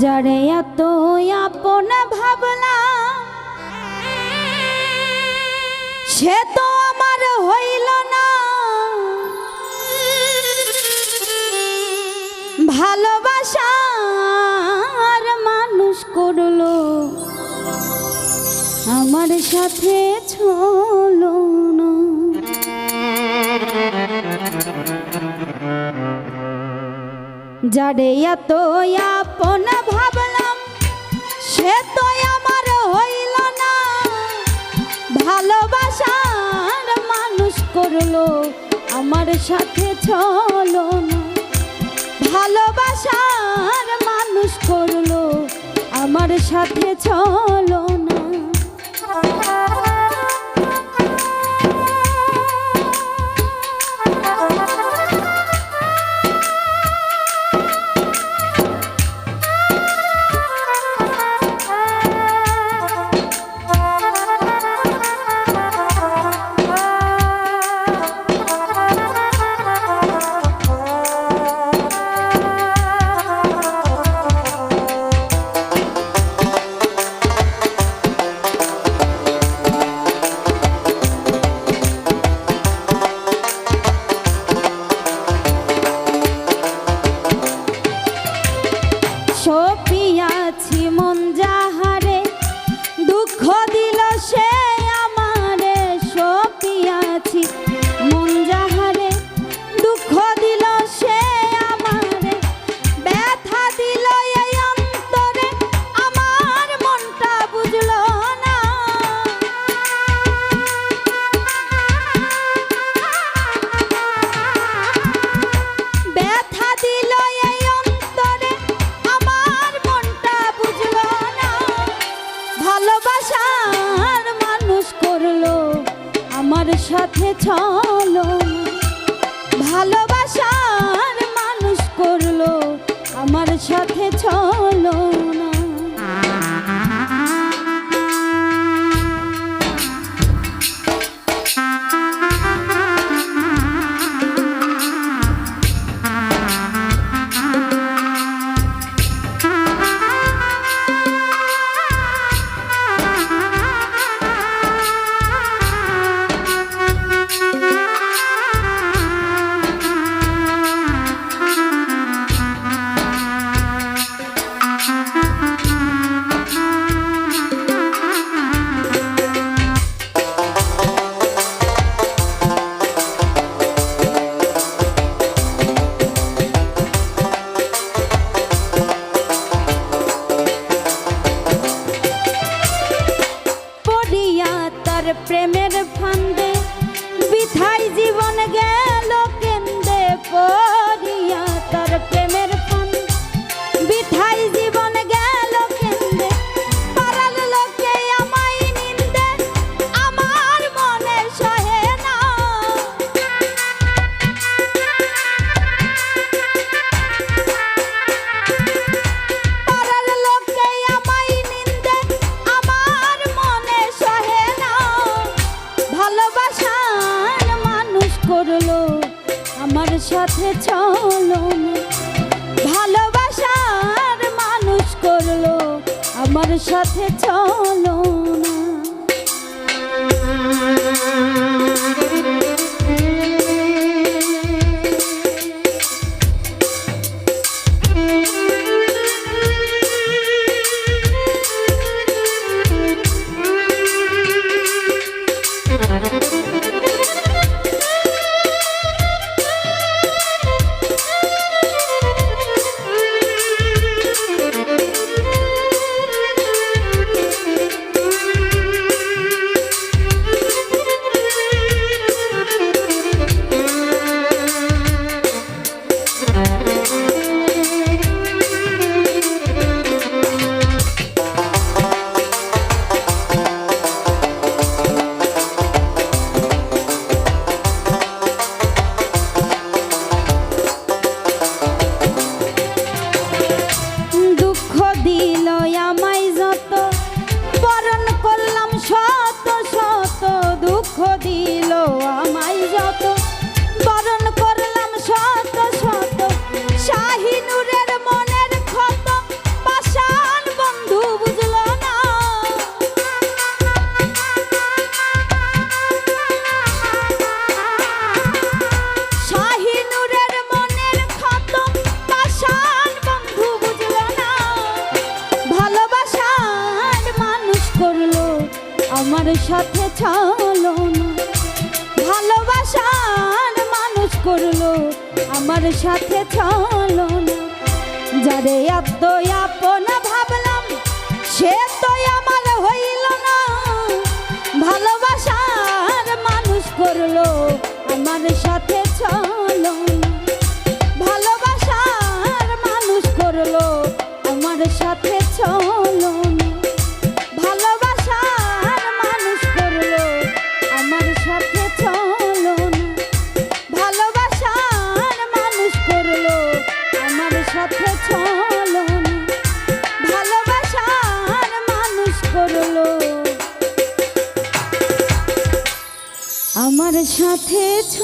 যারে এত আপন ভাবলাম সে তো আমার হইল না। ভালোবাসার মানুষ করল। আমার সাথে ছলো যারে এত ভাবলাম, সে তো আমার হইল না। মানুষ করল, আমার সাথে চলো ভালোবাসার মানুষ করল, আমার সাথে চলো সে চলো ভালোবাসার মানুষ করল আমার সাথে চলো চলো ভালোবাসার মানুষ করল আমার সাথে চলো dime. সাথে চলো না। ভালোবাসার মানুষ করল, আমার সাথে চলো না। যারে এত আপন ভাবলাম, সে তো আমার হইল না। ভালোবাসার মানুষ করল, আমার সাথে চলো ভালোবাসার মানুষ করল, আমার সাথে চলো উঠেছ